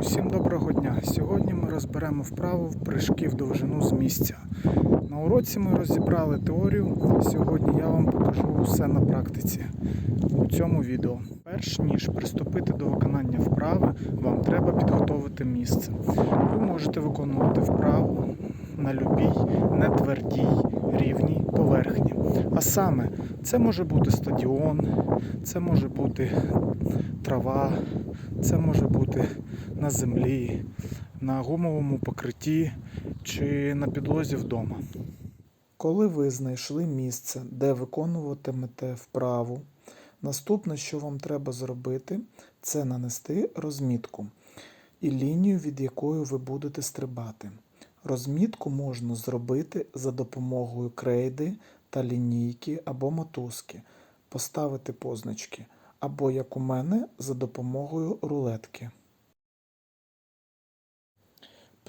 Усім доброго дня! Сьогодні ми розберемо вправу в прыжки в довжину з місця. На уроці ми розібрали теорію. Сьогодні я вам покажу все на практиці у цьому відео. Перш ніж приступити до виконання вправи, вам треба підготовити місце. Ви можете виконувати вправу на любій нетвердій рівній поверхні. А саме, це може бути стадіон, це може бути трава, це може бути на землі, на гумовому покритті чи на підлозі вдома. Коли ви знайшли місце, де виконуватимете вправу, наступне, що вам треба зробити, це нанести розмітку і лінію, від якої ви будете стрибати. Розмітку можна зробити за допомогою крейди та лінійки або мотузки, поставити позначки, або, як у мене, за допомогою рулетки.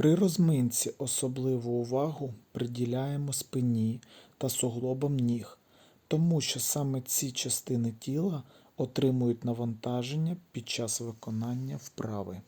При розминці особливу увагу приділяємо спині та суглобам ніг, тому що саме ці частини тіла отримують навантаження під час виконання вправи.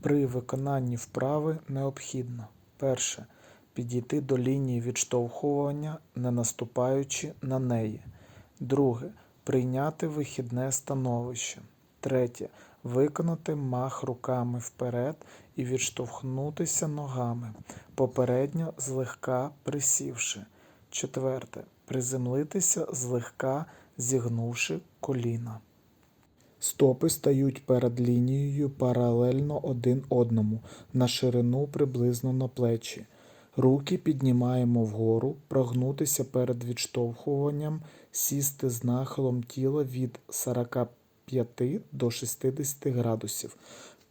При виконанні вправи необхідно перше. Підійти до лінії відштовхування, не наступаючи на неї. Друге. Прийняти вихідне становище. Третє. Виконати мах руками вперед і відштовхнутися ногами, попередньо злегка присівши. Четверте. Приземлитися злегка зігнувши коліна. Стопи стають перед лінією паралельно один одному, на ширину приблизно на плечі. Руки піднімаємо вгору, прогнутися перед відштовхуванням, сісти з нахилом тіла від 45 до 60 градусів.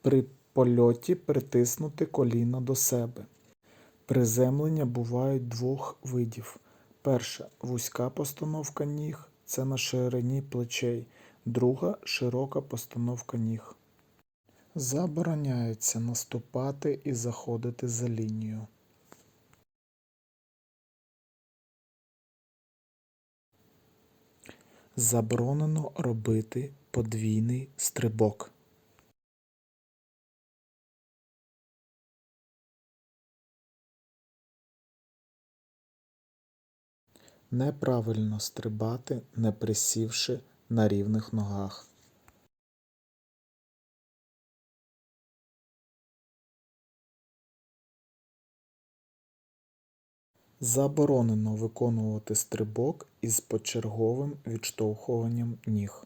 При польоті притиснути коліна до себе. Приземлення бувають двох видів. Перше вузька постановка ніг це на ширині плечей. Друга широка постановка ніг. Забороняється наступати і заходити за лінію. Заборонено робити подвійний стрибок. Неправильно стрибати, не присівши на рівних ногах. Заборонено виконувати стрибок із почерговим відштовхуванням ніг.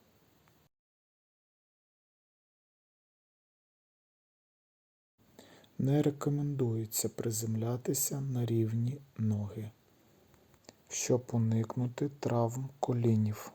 Не рекомендується приземлятися на рівні ноги, щоб уникнути травм колінів.